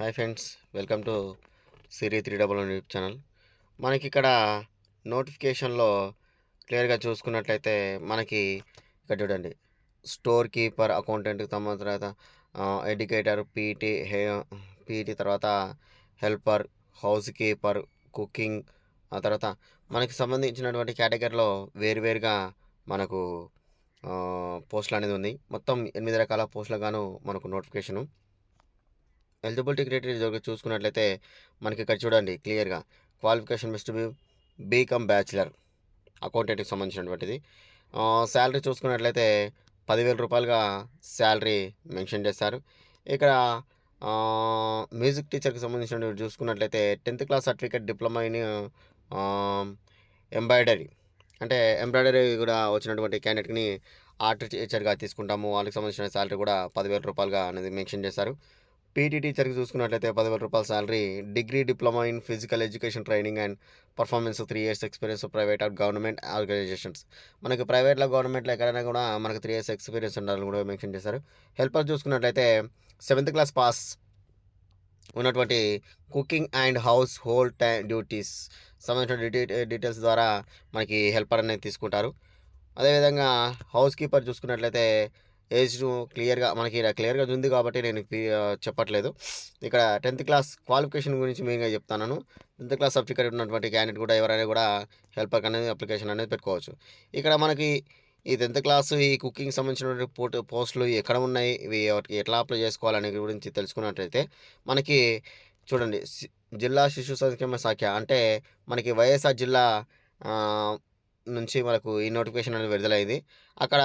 Hi friends welcome to Sri three double one YouTube channel. మనకి ఇక్కడ నోటిఫికేషన్లో క్లియర్గా చూసుకున్నట్లయితే మనకి ఇక్కడ చూడండి. స్టోర్ కీపర్ అకౌంటెంట్కి సంబంధించిన తర్వాత ఎడ్యుకేటర్ పీటీ హే పీటీ తర్వాత హెల్పర్ హౌస్ కీపర్ కుకింగ్ ఆ తర్వాత మనకి సంబంధించినటువంటి కేటగిరీలో వేరువేరుగా మనకు పోస్టులు అనేది ఉంది మొత్తం ఎనిమిది రకాల పోస్టులు గాను మనకు నోటిఫికేషను. ఎలిజిబిలిటీ క్రైటీరియా చూసుకున్నట్లయితే మనకి ఇక్కడ చూడండి క్లియర్గా qualification best B B Com bachelor అకౌంటెంట్కి సంబంధించినటువంటిది. శాలరీ చూసుకున్నట్లయితే పదివేల రూపాయలుగా శాలరీ మెన్షన్ చేస్తారు. ఇక్కడ మ్యూజిక్ టీచర్కి సంబంధించిన చూసుకున్నట్లయితే tenth class certificate diploma in embroidery అంటే ఎంబ్రాయిడరీ కూడా వచ్చినటువంటి క్యాండిడేట్ని ఆర్ట్ టీచర్గా తీసుకుంటాము. వాళ్ళకి సంబంధించిన శాలరీ కూడా పదివేల రూపాయలుగా అనేది మెన్షన్ చేశారు పీటీ టీచర్కి చూసుకున్నట్లయితే పదివేల రూపాయల salary degree diploma in physical education training and performance three years experience private or government organizations మనకి ప్రైవేట్లో గవర్నమెంట్లో ఎక్కడైనా కూడా మనకు త్రీ ఇయర్స్ ఎక్స్పీరియన్స్ ఉండాలని కూడా మెన్షన్ చేశారు. హెల్పర్ చూసుకున్నట్లయితే సెవెంత్ క్లాస్ పాస్ ఉన్నటువంటి కుకింగ్ అండ్ హౌస్ హోల్డ్ టై డ్యూటీస్ సంబంధించిన డీటెయిల్స్ ద్వారా మనకి హెల్పర్ అనేది తీసుకుంటారు. అదేవిధంగా హౌస్ కీపర్ చూసుకున్నట్లయితే ఏజ్ క్లియర్గా మనకి క్లియర్గా ఉంది కాబట్టి నేను చెప్పట్లేదు. ఇక్కడ టెన్త్ క్లాస్ క్వాలిఫికేషన్ గురించి మెయిన్గా చెప్తాను టెన్త్ క్లాస్ సర్టిఫికేట్ ఉన్నటువంటి క్యాండిడేట్ కూడా ఎవరైనా కూడా హెల్పర్ అనేది అప్లికేషన్ అనేది పెట్టుకోవచ్చు. ఇక్కడ మనకి ఈ టెన్త్ క్లాస్ ఈ కుకింగ్ సంబంధించినటువంటి పోట్ పోస్టులు ఎక్కడ ఉన్నాయి ఇవి ఎట్లా అప్లై చేసుకోవాలనే గురించి తెలుసుకున్నట్లయితే మనకి చూడండి జిల్లా శిశు సంక్షేమ శాఖ అంటే మనకి వైఎస్ఆర్ జిల్లా నుంచి మనకు ఈ నోటిఫికేషన్ అనేది విడుదలైంది. అక్కడ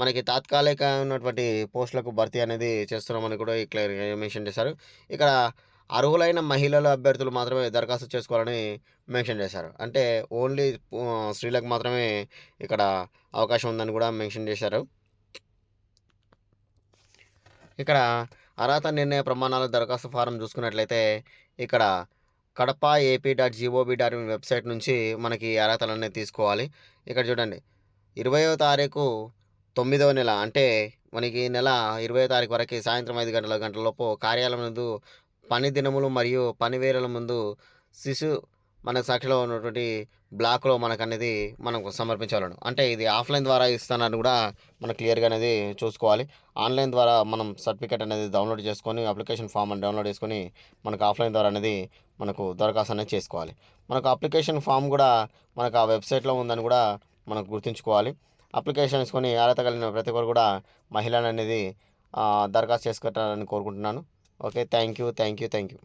మనకి తాత్కాలిక ఉన్నటువంటి పోస్టులకు భర్తీ అనేది చేస్తున్నామని కూడా ఇక్కడ మెన్షన్ చేశారు. ఇక్కడ అర్హులైన మహిళల అభ్యర్థులు మాత్రమే దరఖాస్తు చేసుకోవాలని మెన్షన్ చేశారు. అంటే ఓన్లీ స్త్రీలకు మాత్రమే ఇక్కడ అవకాశం ఉందని కూడా మెన్షన్ చేశారు. ఇక్కడ అర్హత నిర్ణయ ప్రమాణాల దరఖాస్తు ఫారం చూసుకున్నట్లయితే ఇక్కడ కడప ఏపీ డాట్ జీఓబీ డాట్ ఇన్ వెబ్సైట్ నుంచి మనకి అర్హతలన్నీ తీసుకోవాలి. ఇక్కడ చూడండి ఇరవయో తారీఖు తొమ్మిదవ నెల అంటే మనకి నెల ఇరవై తారీఖు వరకు సాయంత్రం ఐదు గంటల గంటలలోపు కార్యాలయం ముందు పని దినములు మరియు పని వేళల ముందు శిశు మన సాక్షిలో ఉన్నటువంటి బ్లాక్లో మనకు అనేది మనకు సమర్పించాలను అంటే ఇది ఆఫ్లైన్ ద్వారా ఇస్తానని కూడా మనం క్లియర్గా అనేది చూసుకోవాలి. ఆన్లైన్ ద్వారా మనం సర్టిఫికేట్ అనేది డౌన్లోడ్ చేసుకొని అప్లికేషన్ ఫామ్ అని డౌన్లోడ్ చేసుకొని మనకు ఆఫ్లైన్ ద్వారా అనేది మనకు దరఖాస్తు అనేది చేసుకోవాలి. మనకు అప్లికేషన్ ఫామ్ కూడా మనకు ఆ వెబ్సైట్లో ఉందని కూడా మనకు గుర్తుంచుకోవాలి. అప్లికేషన్ వేసుకొని అర్హత కలిగిన ప్రతి ఒక్కరు కూడా మహిళలు అనేది దరఖాస్తు చేసుకోవాలని కోరుకుంటున్నాను. Okay thank you thank you thank you.